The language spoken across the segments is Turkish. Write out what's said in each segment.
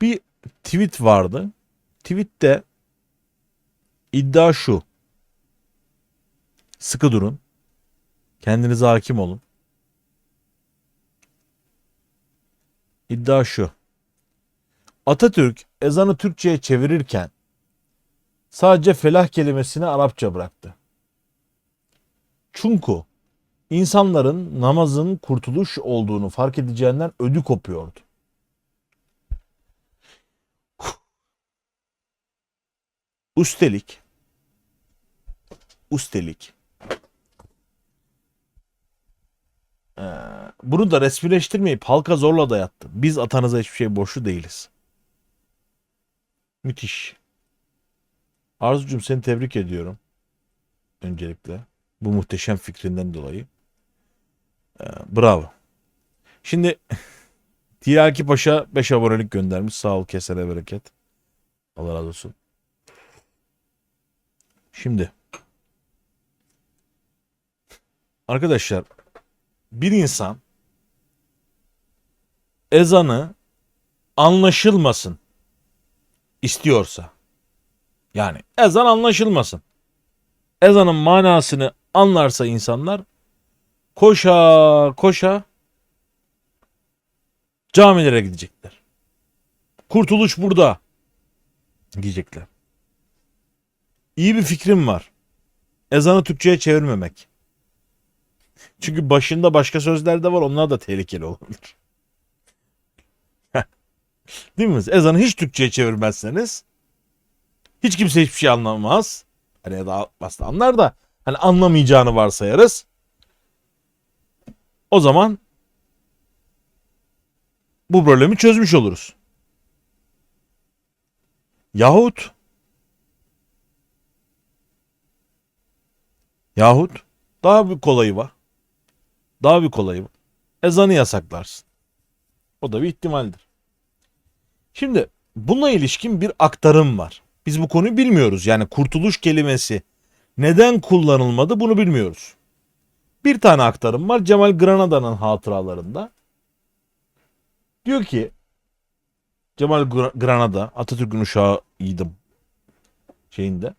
Bir tweet vardı. Tweette iddia şu. Sıkı durun. Kendinize hakim olun. İddia şu. Atatürk ezanı Türkçe'ye çevirirken sadece felah kelimesini Arapça bıraktı. Çünkü insanların namazın kurtuluş olduğunu fark edeceğinden ödü kopuyordu. Üstelik üstelik eee, bunu da resmileştirmeyip halka zorla dayattı. Biz atanıza hiçbir şey borçlu değiliz. Müthiş. Arzucuğum seni tebrik ediyorum. Öncelikle. Bu muhteşem fikrinden dolayı. Ee, bravo. Şimdi Tiraki Paşa 5 abonelik göndermiş. Sağ ol kesene bereket. Allah razı olsun. Şimdi arkadaşlar bir insan ezanı anlaşılmasın istiyorsa yani ezan anlaşılmasın. Ezanın manasını anlarsa insanlar koşa koşa camilere gidecekler. Kurtuluş burada diyecekler. İyi bir fikrim var. Ezanı Türkçe'ye çevirmemek. Çünkü başında başka sözler de var. Onlar da tehlikeli olabilir. Değil mi? Ezanı hiç Türkçe'ye çevirmezseniz hiç kimse hiçbir şey anlamaz. Hani ya da aslında anlar da hani anlamayacağını varsayarız. O zaman bu problemi çözmüş oluruz. Yahut Yahut daha bir kolayı var. Daha bir kolayı var. Ezanı yasaklarsın. O da bir ihtimaldir. Şimdi bununla ilişkin bir aktarım var. Biz bu konuyu bilmiyoruz. Yani kurtuluş kelimesi neden kullanılmadı bunu bilmiyoruz. Bir tane aktarım var Cemal Granada'nın hatıralarında. Diyor ki Cemal Gra- Granada Atatürk'ün uşağıydım şeyinde.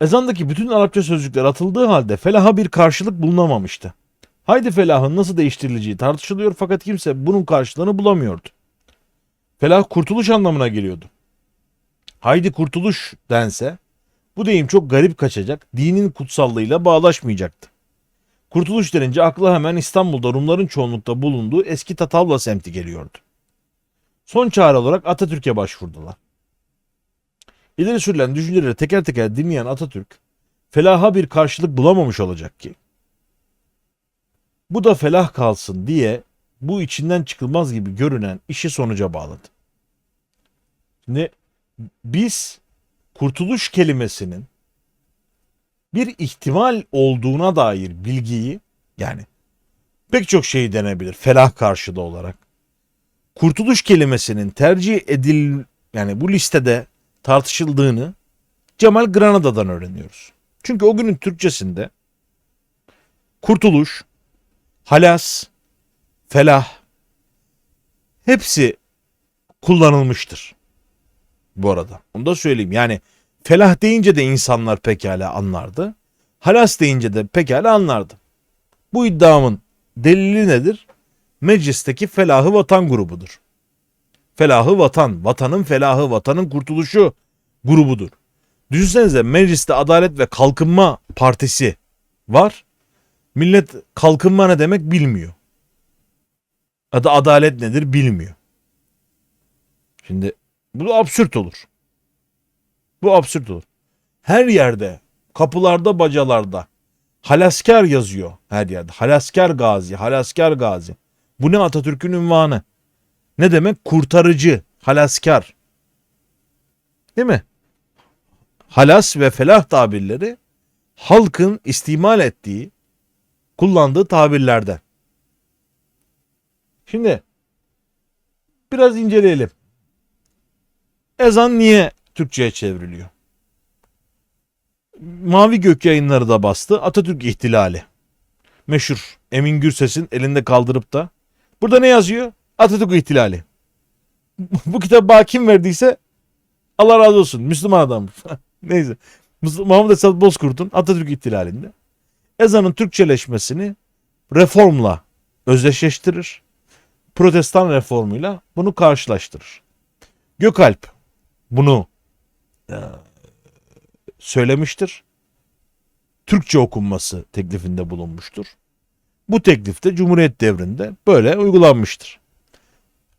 Ezandaki bütün Arapça sözcükler atıldığı halde felaha bir karşılık bulunamamıştı. Haydi felahın nasıl değiştirileceği tartışılıyor fakat kimse bunun karşılığını bulamıyordu. Felah kurtuluş anlamına geliyordu. Haydi kurtuluş dense bu deyim çok garip kaçacak, dinin kutsallığıyla bağlaşmayacaktı. Kurtuluş denince akla hemen İstanbul'da Rumların çoğunlukta bulunduğu eski Tatavla semti geliyordu. Son çare olarak Atatürk'e başvurdular. İleri sürülen düşünceleri teker teker dinleyen Atatürk, felaha bir karşılık bulamamış olacak ki. Bu da felah kalsın diye bu içinden çıkılmaz gibi görünen işi sonuca bağladı. Şimdi biz kurtuluş kelimesinin bir ihtimal olduğuna dair bilgiyi yani pek çok şey denebilir felah karşıda olarak. Kurtuluş kelimesinin tercih edil yani bu listede tartışıldığını Cemal Granada'dan öğreniyoruz. Çünkü o günün Türkçesinde kurtuluş, halas, felah hepsi kullanılmıştır. Bu arada. Onu da söyleyeyim. Yani felah deyince de insanlar pekala anlardı. Halas deyince de pekala anlardı. Bu iddiamın delili nedir? Meclisteki felahı vatan grubudur. Felahı vatan, vatanın felahı, vatanın kurtuluşu grubudur. Düşünsenize mecliste Adalet ve Kalkınma Partisi var. Millet kalkınma ne demek bilmiyor. Adı adalet nedir bilmiyor. Şimdi bu absürt olur. Bu absürt olur. Her yerde, kapılarda, bacalarda halasker yazıyor her yerde. Halasker gazi, halasker gazi. Bu ne Atatürk'ün ünvanı? Ne demek? Kurtarıcı, halasker. Değil mi? Halas ve felah tabirleri halkın istimal ettiği, kullandığı tabirlerden. Şimdi biraz inceleyelim. Ezan niye Türkçe'ye çevriliyor? Mavi Gök yayınları da bastı. Atatürk ihtilali. Meşhur Emin Gürses'in elinde kaldırıp da. Burada ne yazıyor? Atatürk ihtilali. bu kitabı bana kim verdiyse Allah razı olsun. Müslüman adam. Neyse. Mahmut Esat Bozkurt'un Atatürk ihtilalinde ezanın Türkçeleşmesini reformla özdeşleştirir. Protestan reformuyla bunu karşılaştırır. Gökalp bunu e, söylemiştir. Türkçe okunması teklifinde bulunmuştur. Bu teklif de Cumhuriyet devrinde böyle uygulanmıştır.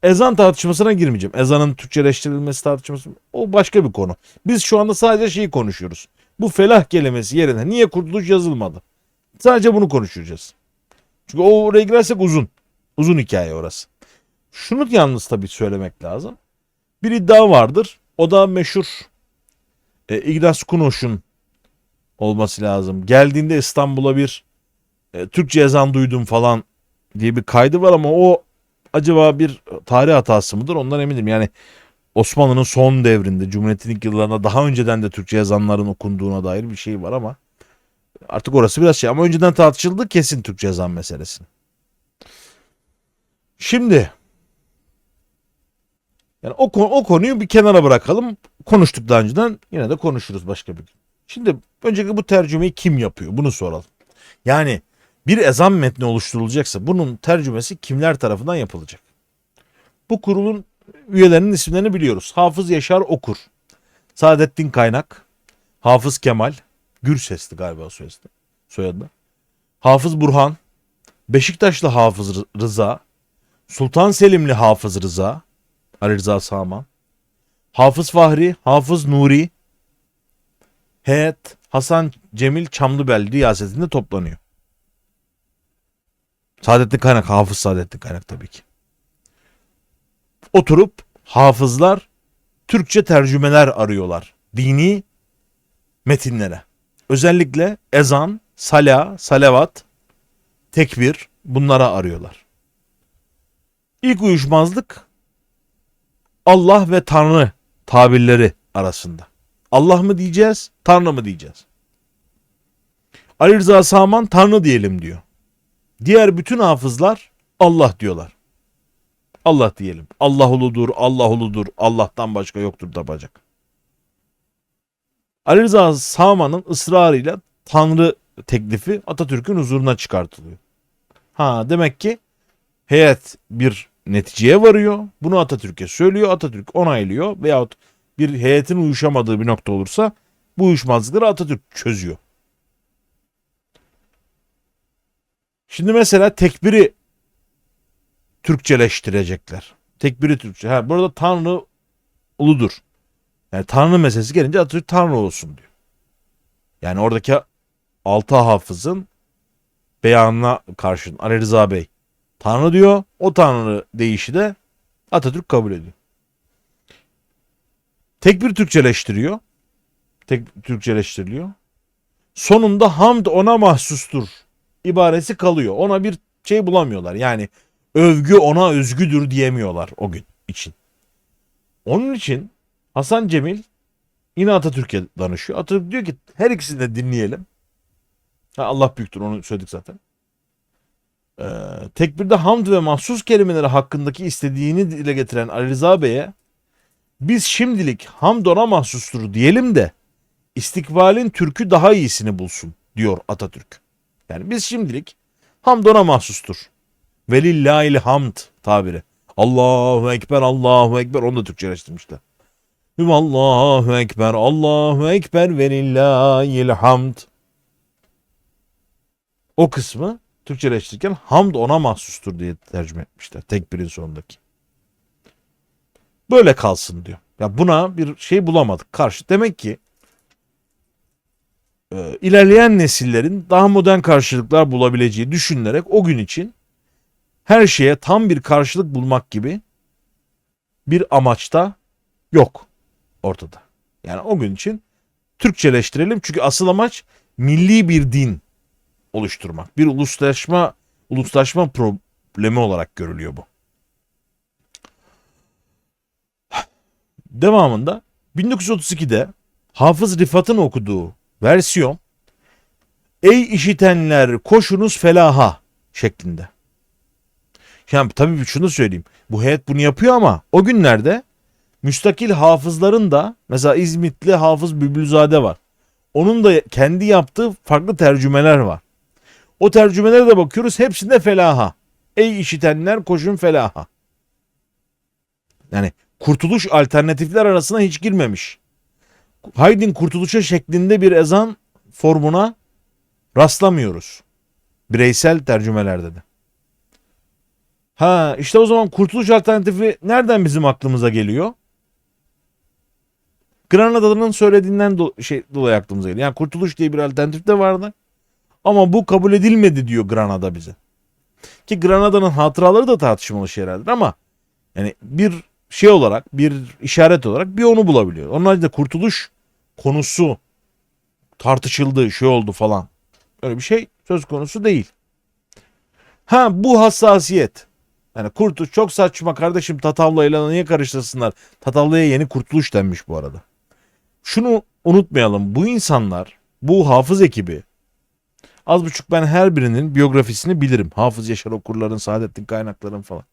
Ezan tartışmasına girmeyeceğim. Ezanın Türkçeleştirilmesi tartışması o başka bir konu. Biz şu anda sadece şeyi konuşuyoruz. Bu felah kelimesi yerine niye kurtuluş yazılmadı? Sadece bunu konuşacağız. Çünkü o oraya girersek uzun. Uzun hikaye orası. Şunu yalnız tabii söylemek lazım. Bir iddia vardır. O da meşhur e, İgnas Kunoş'un olması lazım. Geldiğinde İstanbul'a bir e, Türkçe ezan duydum falan diye bir kaydı var ama o acaba bir tarih hatası mıdır ondan eminim. Yani Osmanlı'nın son devrinde Cumhuriyet'in ilk yıllarında daha önceden de Türkçe ezanların okunduğuna dair bir şey var ama artık orası biraz şey ama önceden tartışıldı kesin Türkçe ezan meselesini. Şimdi yani o, konu- o konuyu bir kenara bırakalım. Konuştuk daha önceden yine de konuşuruz başka bir gün. Şimdi öncelikle bu tercümeyi kim yapıyor bunu soralım. Yani bir ezan metni oluşturulacaksa bunun tercümesi kimler tarafından yapılacak? Bu kurulun üyelerinin isimlerini biliyoruz. Hafız Yaşar Okur, Saadettin Kaynak, Hafız Kemal, Gürses'ti galiba soyadı. soyadı. Hafız Burhan, Beşiktaşlı Hafız Rı- Rıza, Sultan Selimli Hafız Rıza, Ali Rıza Saman, Hafız Fahri, Hafız Nuri, heyet Hasan Cemil Çamlıbel riyasetinde toplanıyor. Saadettin Kaynak, Hafız Saadettin Kaynak tabii ki. Oturup hafızlar Türkçe tercümeler arıyorlar. Dini metinlere. Özellikle ezan, sala, salavat, tekbir bunlara arıyorlar. İlk uyuşmazlık Allah ve Tanrı tabirleri arasında. Allah mı diyeceğiz, Tanrı mı diyeceğiz? Ali Rıza Saman Tanrı diyelim diyor. Diğer bütün hafızlar Allah diyorlar. Allah diyelim. Allah uludur, Allah uludur, Allah'tan başka yoktur tapacak. Ali Rıza Saman'ın ısrarıyla Tanrı teklifi Atatürk'ün huzuruna çıkartılıyor. Ha demek ki heyet bir neticeye varıyor. Bunu Atatürk'e söylüyor. Atatürk onaylıyor veyahut bir heyetin uyuşamadığı bir nokta olursa bu uyuşmazlıkları Atatürk çözüyor. Şimdi mesela tekbiri Türkçeleştirecekler. Tekbiri Türkçe. Ha, burada Tanrı uludur. Yani Tanrı meselesi gelince Atatürk Tanrı olsun diyor. Yani oradaki altı hafızın beyanına karşın Ali Rıza Bey Tanrı diyor. O Tanrı deyişi de Atatürk kabul ediyor. Tekbir Türkçeleştiriyor. Tek Türkçeleştiriliyor. Sonunda hamd ona mahsustur ibaresi kalıyor. Ona bir şey bulamıyorlar. Yani övgü ona özgüdür diyemiyorlar o gün için. Onun için Hasan Cemil yine Atatürk'e danışıyor. Atatürk diyor ki her ikisini de dinleyelim. Ha, Allah büyüktür onu söyledik zaten. Ee, tekbirde hamd ve mahsus kelimeleri hakkındaki istediğini dile getiren Ali Rıza Bey'e biz şimdilik hamd ona mahsustur diyelim de istikbalin türkü daha iyisini bulsun diyor Atatürk. Yani biz şimdilik hamd ona mahsustur. Velillahil hamd tabiri. Allahu Ekber, Allahu Ekber onu da Türkçeleştirmişler. Allahu Ekber, Allahu Ekber velillahil hamd. O kısmı Türkçeleştirirken hamd ona mahsustur diye tercüme etmişler. Tekbirin sonundaki. Böyle kalsın diyor. Ya buna bir şey bulamadık karşı. Demek ki e, ilerleyen nesillerin daha modern karşılıklar bulabileceği düşünülerek o gün için her şeye tam bir karşılık bulmak gibi bir amaçta yok ortada. Yani o gün için Türkçeleştirelim çünkü asıl amaç milli bir din oluşturmak. Bir uluslaşma uluslaşma problemi olarak görülüyor bu. Devamında 1932'de Hafız Rifat'ın okuduğu versiyon Ey işitenler koşunuz felaha şeklinde. Yani tabii şunu söyleyeyim. Bu heyet bunu yapıyor ama o günlerde müstakil hafızların da mesela İzmitli Hafız Bülbülzade var. Onun da kendi yaptığı farklı tercümeler var. O tercümelere de bakıyoruz hepsinde felaha. Ey işitenler koşun felaha. Yani kurtuluş alternatifler arasına hiç girmemiş. Haydin kurtuluşa şeklinde bir ezan formuna rastlamıyoruz. Bireysel tercümelerde de. Ha işte o zaman kurtuluş alternatifi nereden bizim aklımıza geliyor? Granada'nın söylediğinden do- şey dolayı aklımıza geliyor. Yani kurtuluş diye bir alternatif de vardı. Ama bu kabul edilmedi diyor Granada bize. Ki Granada'nın hatıraları da tartışmalı şeylerdir ama yani bir şey olarak bir işaret olarak bir onu bulabiliyor. Onun haricinde kurtuluş konusu tartışıldı, şey oldu falan. Öyle bir şey söz konusu değil. Ha bu hassasiyet. Yani kurtuluş çok saçma kardeşim Tatavla'yla niye karıştırsınlar? Tatavla'ya yeni kurtuluş denmiş bu arada. Şunu unutmayalım. Bu insanlar, bu hafız ekibi az buçuk ben her birinin biyografisini bilirim. Hafız Yaşar Okurların, Saadettin Kaynakların falan.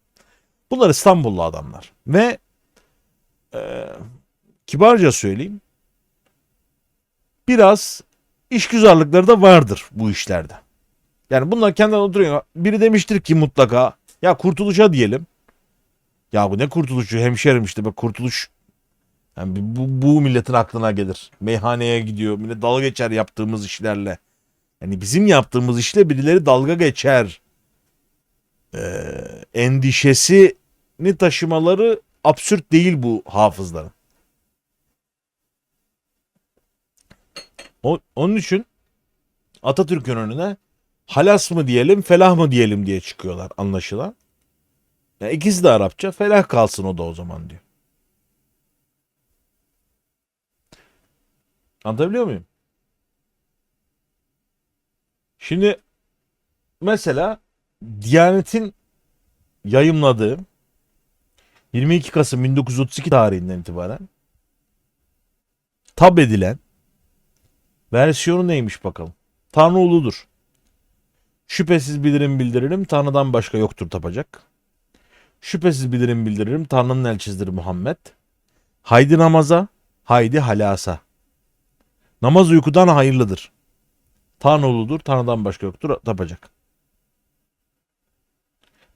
Bunlar İstanbullu adamlar. Ve e, kibarca söyleyeyim biraz işgüzarlıkları da vardır bu işlerde. Yani bunlar kendileri oturuyor. Biri demiştir ki mutlaka ya kurtuluşa diyelim. Ya bu ne kurtuluşu hemşerim işte bak kurtuluş. Yani bu, bu milletin aklına gelir. Meyhaneye gidiyor. Millet dalga geçer yaptığımız işlerle. Yani bizim yaptığımız işle birileri dalga geçer. Ee, endişesini taşımaları absürt değil bu hafızların. O, onun için Atatürk'ün önüne halas mı diyelim felah mı diyelim diye çıkıyorlar anlaşılan. Yani ikisi de Arapça felah kalsın o da o zaman diyor. Anlatabiliyor muyum? Şimdi mesela Diyanet'in yayımladığı 22 Kasım 1932 tarihinden itibaren tab edilen versiyonu neymiş bakalım. Tanrı uludur. Şüphesiz bilirim bildiririm Tanrı'dan başka yoktur tapacak. Şüphesiz bilirim bildiririm Tanrı'nın elçisidir Muhammed. Haydi namaza, haydi halasa. Namaz uykudan hayırlıdır. Tanrı uludur, Tanrı'dan başka yoktur tapacak.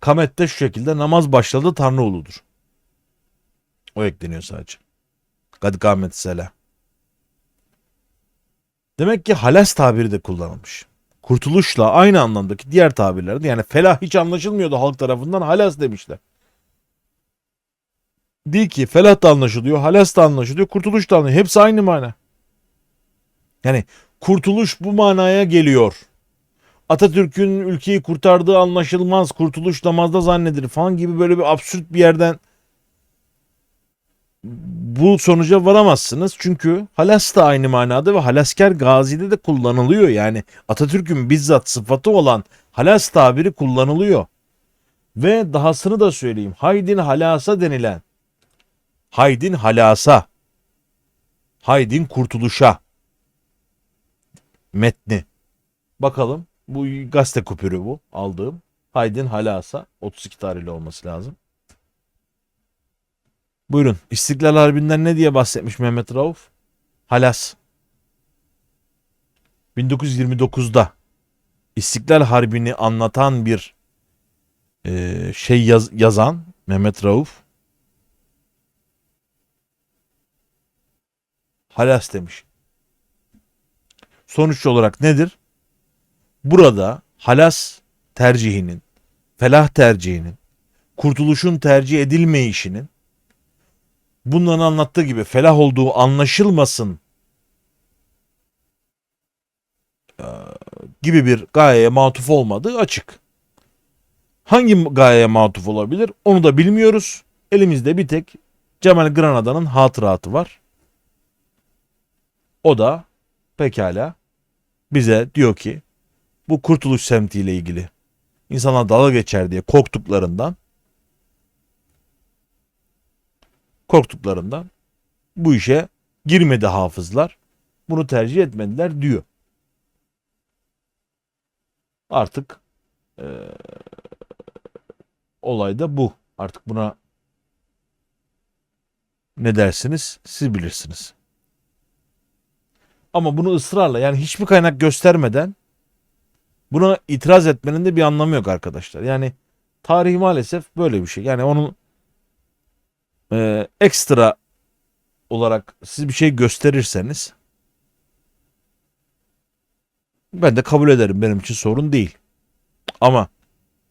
Kamet'te şu şekilde namaz başladı Tanrı uludur. O ekleniyor sadece. Kad kamet sela. Demek ki halas tabiri de kullanılmış. Kurtuluşla aynı anlamdaki diğer tabirlerde yani felah hiç anlaşılmıyordu halk tarafından halas demişler. Değil ki felah da anlaşılıyor, halas da anlaşılıyor, kurtuluş da anlaşılıyor. Hepsi aynı mana. Yani kurtuluş bu manaya geliyor. Atatürk'ün ülkeyi kurtardığı anlaşılmaz, kurtuluş namazda zannedilir falan gibi böyle bir absürt bir yerden bu sonuca varamazsınız. Çünkü halas da aynı manada ve halasker gazide de kullanılıyor. Yani Atatürk'ün bizzat sıfatı olan halas tabiri kullanılıyor. Ve dahasını da söyleyeyim. Haydin halasa denilen Haydin halasa Haydin kurtuluşa metni. Bakalım bu gazete kupürü bu aldığım. Haydin halasa 32 tarihli olması lazım. Buyurun. İstiklal Harbi'nden ne diye bahsetmiş Mehmet Rauf? Halas. 1929'da İstiklal Harbi'ni anlatan bir e, şey yaz, yazan Mehmet Rauf Halas demiş. Sonuç olarak nedir? Burada halas tercihinin, felah tercihinin, kurtuluşun tercih edilmeyişinin bunların anlattığı gibi felah olduğu anlaşılmasın gibi bir gayeye matuf olmadığı açık. Hangi gayeye matuf olabilir onu da bilmiyoruz. Elimizde bir tek Cemal Granada'nın hatıratı var. O da pekala bize diyor ki bu kurtuluş semtiyle ilgili insanlar dalga geçer diye korktuklarından korktuklarından bu işe girmedi hafızlar. Bunu tercih etmediler diyor. Artık e, olay da bu. Artık buna ne dersiniz? Siz bilirsiniz. Ama bunu ısrarla yani hiçbir kaynak göstermeden buna itiraz etmenin de bir anlamı yok arkadaşlar. Yani tarih maalesef böyle bir şey. Yani onun e, ekstra olarak siz bir şey gösterirseniz ben de kabul ederim. Benim için sorun değil. Ama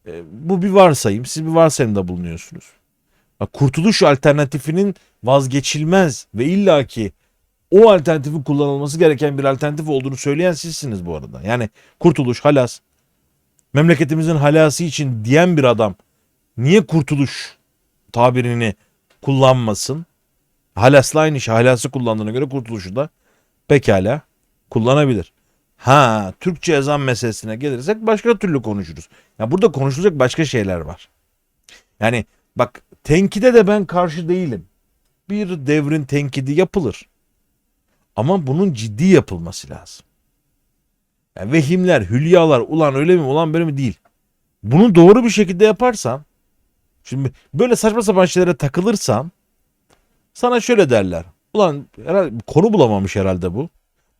e, bu bir varsayım. Siz bir varsayımda bulunuyorsunuz. Kurtuluş alternatifinin vazgeçilmez ve illaki o alternatifin kullanılması gereken bir alternatif olduğunu söyleyen sizsiniz bu arada. Yani kurtuluş, halas, memleketimizin halası için diyen bir adam niye kurtuluş tabirini kullanmasın? Halasla aynı şey. Halası kullandığına göre kurtuluşu da pekala kullanabilir. Ha, Türkçe ezan meselesine gelirsek başka türlü konuşuruz. Ya burada konuşulacak başka şeyler var. Yani bak tenkide de ben karşı değilim. Bir devrin tenkidi yapılır. Ama bunun ciddi yapılması lazım. Yani vehimler, hülyalar, ulan öyle mi, ulan böyle mi değil. Bunu doğru bir şekilde yaparsan, şimdi böyle saçma sapan şeylere takılırsan, sana şöyle derler. Ulan herhalde konu bulamamış herhalde bu.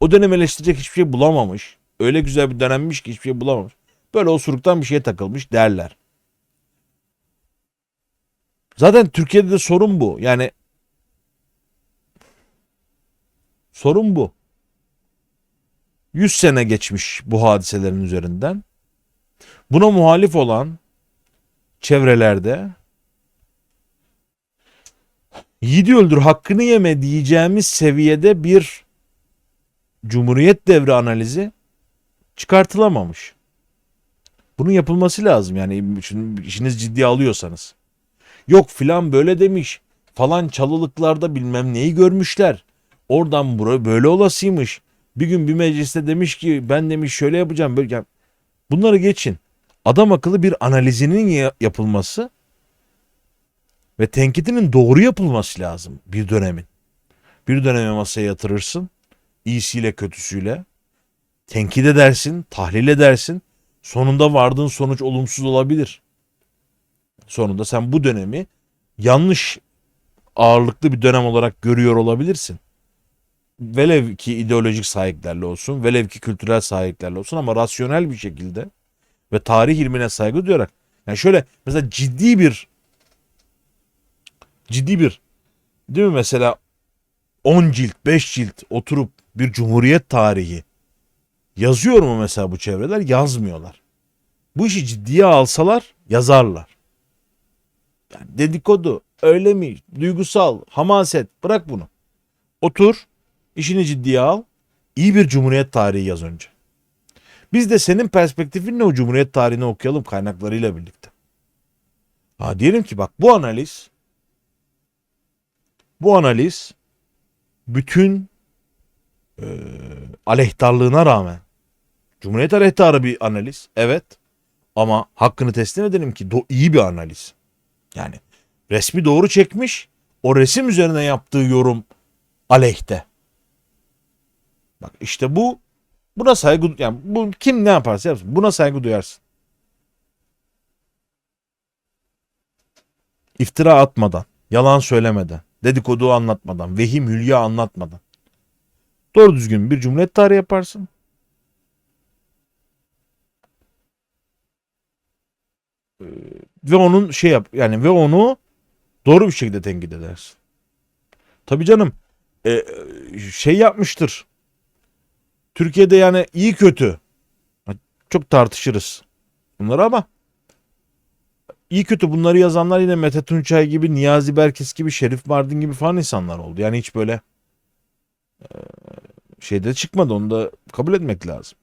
O dönem eleştirecek hiçbir şey bulamamış. Öyle güzel bir dönemmiş ki hiçbir şey bulamamış. Böyle osuruktan bir şeye takılmış derler. Zaten Türkiye'de de sorun bu. Yani sorun bu. 100 sene geçmiş bu hadiselerin üzerinden. Buna muhalif olan çevrelerde yiğidi öldür hakkını yeme diyeceğimiz seviyede bir Cumhuriyet devri analizi çıkartılamamış. Bunun yapılması lazım yani işiniz ciddiye alıyorsanız. Yok filan böyle demiş. Falan çalılıklarda bilmem neyi görmüşler. Oradan buraya böyle olasıymış. Bir gün bir mecliste demiş ki ben demiş şöyle yapacağım böyle. Bunları geçin. Adam akıllı bir analizinin ya- yapılması ve tenkitinin doğru yapılması lazım bir dönemin. Bir döneme masaya yatırırsın. iyisiyle kötüsüyle. Tenkit edersin, tahlil edersin. Sonunda vardığın sonuç olumsuz olabilir. Sonunda sen bu dönemi yanlış ağırlıklı bir dönem olarak görüyor olabilirsin. Velev ki ideolojik sahiplerle olsun, velev ki kültürel sahiplerle olsun ama rasyonel bir şekilde ve tarih ilmine saygı duyarak. Yani şöyle mesela ciddi bir ciddi bir değil mi mesela 10 cilt 5 cilt oturup bir cumhuriyet tarihi yazıyor mu mesela bu çevreler? Yazmıyorlar. Bu işi ciddiye alsalar yazarlar. Yani dedikodu, öyle mi, duygusal, hamaset bırak bunu. Otur, işini ciddiye al, iyi bir cumhuriyet tarihi yaz önce. Biz de senin perspektifinle o cumhuriyet tarihini okuyalım kaynaklarıyla birlikte. Ha diyelim ki bak bu analiz bu analiz bütün e, aleyhtarlığına rağmen Cumhuriyet aleyhtarı bir analiz evet ama hakkını teslim edelim ki do iyi bir analiz. Yani resmi doğru çekmiş o resim üzerine yaptığı yorum aleyhte. Bak işte bu buna saygı yani bu kim ne yaparsa yapsın buna saygı duyarsın. İftira atmadan, yalan söylemeden, dedikodu anlatmadan, vehim hülya anlatmadan. Doğru düzgün bir cumhuriyet tarihi yaparsın. Ee, ve onun şey yap yani ve onu doğru bir şekilde tenkit edersin. Tabii canım e, şey yapmıştır. Türkiye'de yani iyi kötü çok tartışırız bunları ama iyi kötü bunları yazanlar yine Mete Tunçay gibi, Niyazi Berkes gibi, Şerif Mardin gibi falan insanlar oldu. Yani hiç böyle e, şeyde çıkmadı. Onu da kabul etmek lazım.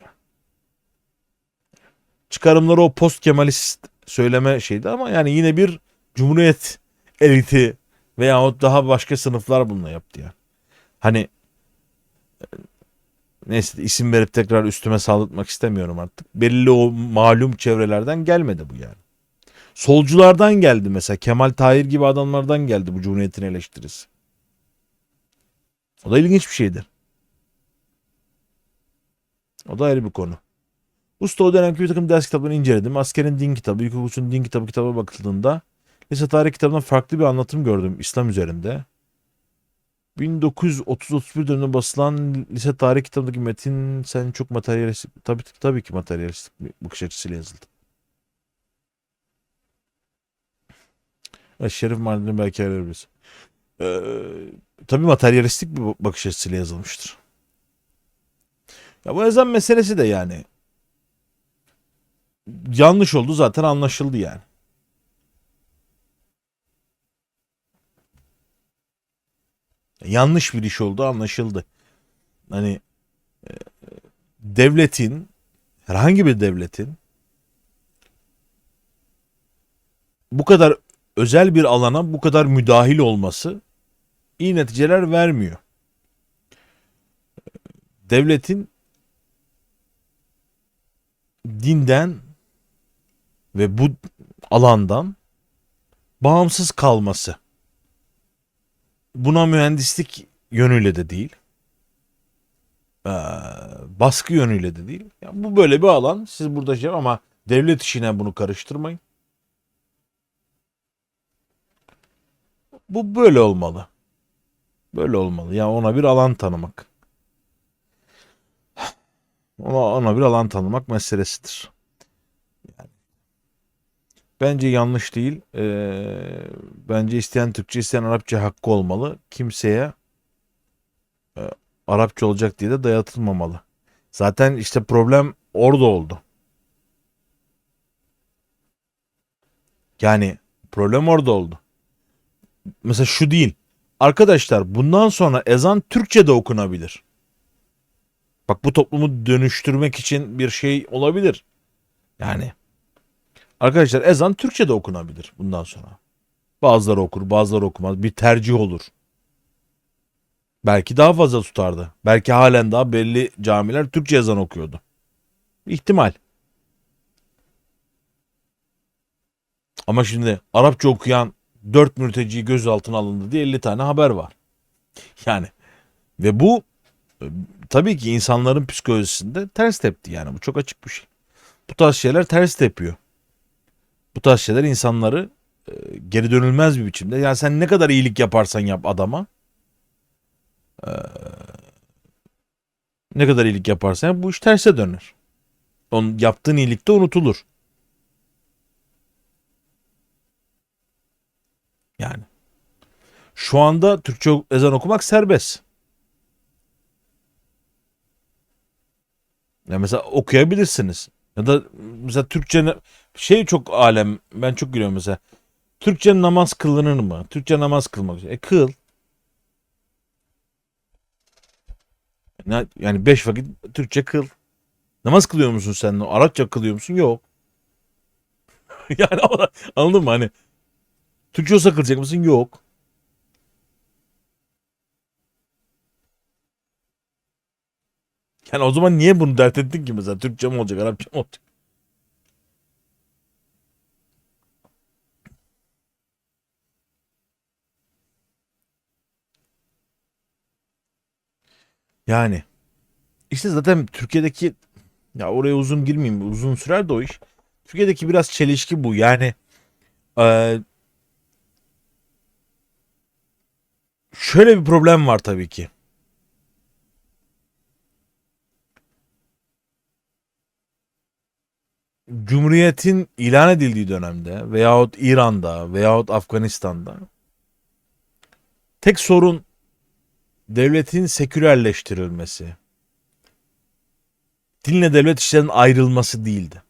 Çıkarımları o post Kemalist söyleme şeydi ama yani yine bir Cumhuriyet eliti veyahut daha başka sınıflar bununla yaptı ya. Hani e, neyse isim verip tekrar üstüme saldırtmak istemiyorum artık. Belli o malum çevrelerden gelmedi bu yani. Solculardan geldi mesela. Kemal Tahir gibi adamlardan geldi bu Cumhuriyet'in eleştirisi. O da ilginç bir şeydir. O da ayrı bir konu. Usta o dönemki bir takım ders kitaplarını inceledim. Askerin din kitabı, ilkokulun din kitabı kitaba bakıldığında Lise tarih kitabında farklı bir anlatım gördüm İslam üzerinde. 1930-31 döneminde basılan lise tarih kitabındaki metin sen çok materyalistik tabii, tabii ki materyalistik bir bakış açısıyla yazıldı. Şerif Mardin'i belki arayabiliriz. Ee, tabii materyalistik bir bakış açısıyla yazılmıştır. Ya bu ezan meselesi de yani yanlış oldu zaten anlaşıldı yani. Yanlış bir iş oldu anlaşıldı. Hani e, devletin herhangi bir devletin bu kadar özel bir alana bu kadar müdahil olması iyi neticeler vermiyor. Devletin dinden ve bu alandan bağımsız kalması. Buna mühendislik yönüyle de değil. Baskı yönüyle de değil. Ya bu böyle bir alan. Siz burada şey ama devlet işine bunu karıştırmayın. Bu böyle olmalı. Böyle olmalı. Ya ona bir alan tanımak. Ona, ona bir alan tanımak meselesidir. Bence yanlış değil. Ee, bence isteyen Türkçe isteyen Arapça hakkı olmalı. Kimseye e, Arapça olacak diye de dayatılmamalı. Zaten işte problem orada oldu. Yani problem orada oldu. Mesela şu değil. Arkadaşlar bundan sonra ezan Türkçe de okunabilir. Bak bu toplumu dönüştürmek için bir şey olabilir. Yani arkadaşlar ezan Türkçe de okunabilir bundan sonra. Bazıları okur, bazıları okumaz. Bir tercih olur. Belki daha fazla tutardı. Belki halen daha belli camiler Türkçe ezan okuyordu. İhtimal. Ama şimdi Arapça okuyan 4 mülteci gözaltına alındı diye 50 tane haber var. Yani ve bu e, tabii ki insanların psikolojisinde ters tepti yani bu çok açık bir şey. Bu tarz şeyler ters tepiyor. Bu tarz şeyler insanları e, geri dönülmez bir biçimde. Yani sen ne kadar iyilik yaparsan yap adama e, ne kadar iyilik yaparsan yap, bu iş terse döner. Onun yaptığın iyilik de unutulur. Yani. Şu anda Türkçe ezan okumak serbest. Ya mesela okuyabilirsiniz. Ya da mesela Türkçe şey çok alem ben çok gülüyorum mesela. Türkçe namaz kılınır mı? Türkçe namaz kılmak. E kıl. Yani beş vakit Türkçe kıl. Namaz kılıyor musun sen? Arapça kılıyor musun? Yok. yani anladın mı? Hani Türkçe olsa kılacak mısın? Yok. Yani o zaman niye bunu dert ettin ki mesela? Türkçe mi olacak, Arapça mı olacak? Yani işte zaten Türkiye'deki ya oraya uzun girmeyeyim uzun sürer de o iş. Türkiye'deki biraz çelişki bu yani e, şöyle bir problem var tabii ki. Cumhuriyetin ilan edildiği dönemde veyahut İran'da veyahut Afganistan'da tek sorun devletin sekülerleştirilmesi. Dinle devlet işlerinin ayrılması değildi.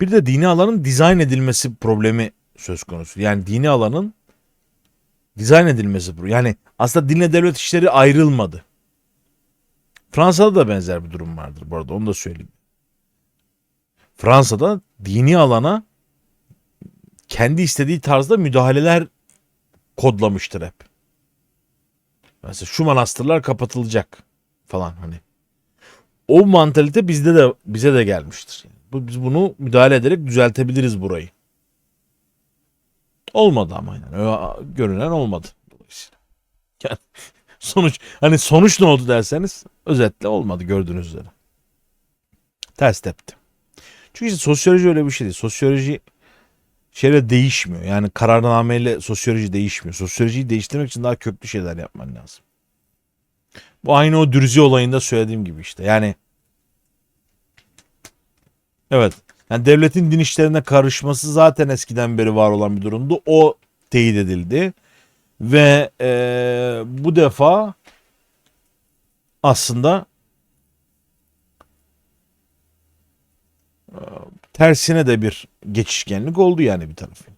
Bir de dini alanın dizayn edilmesi problemi söz konusu. Yani dini alanın dizayn edilmesi. Yani aslında dinle devlet işleri ayrılmadı. Fransa'da da benzer bir durum vardır bu arada onu da söyleyeyim. Fransa'da dini alana kendi istediği tarzda müdahaleler kodlamıştır hep. Mesela şu manastırlar kapatılacak falan hani. O mantalite bizde de bize de gelmiştir. Bu, biz bunu müdahale ederek düzeltebiliriz burayı. Olmadı ama yani. Öyle görünen olmadı. Dolayısıyla. Yani sonuç hani sonuç ne oldu derseniz özetle olmadı gördüğünüz üzere. Ters tepti. Çünkü işte sosyoloji öyle bir şey değil. Sosyoloji şeyle değişmiyor. Yani kararnameyle sosyoloji değişmiyor. Sosyolojiyi değiştirmek için daha köklü şeyler yapman lazım. Bu aynı o dürzi olayında söylediğim gibi işte. Yani evet. Yani devletin din işlerine karışması zaten eskiden beri var olan bir durumdu. O teyit edildi. Ve eee, bu defa aslında tersine de bir geçişkenlik oldu yani bir tarafı.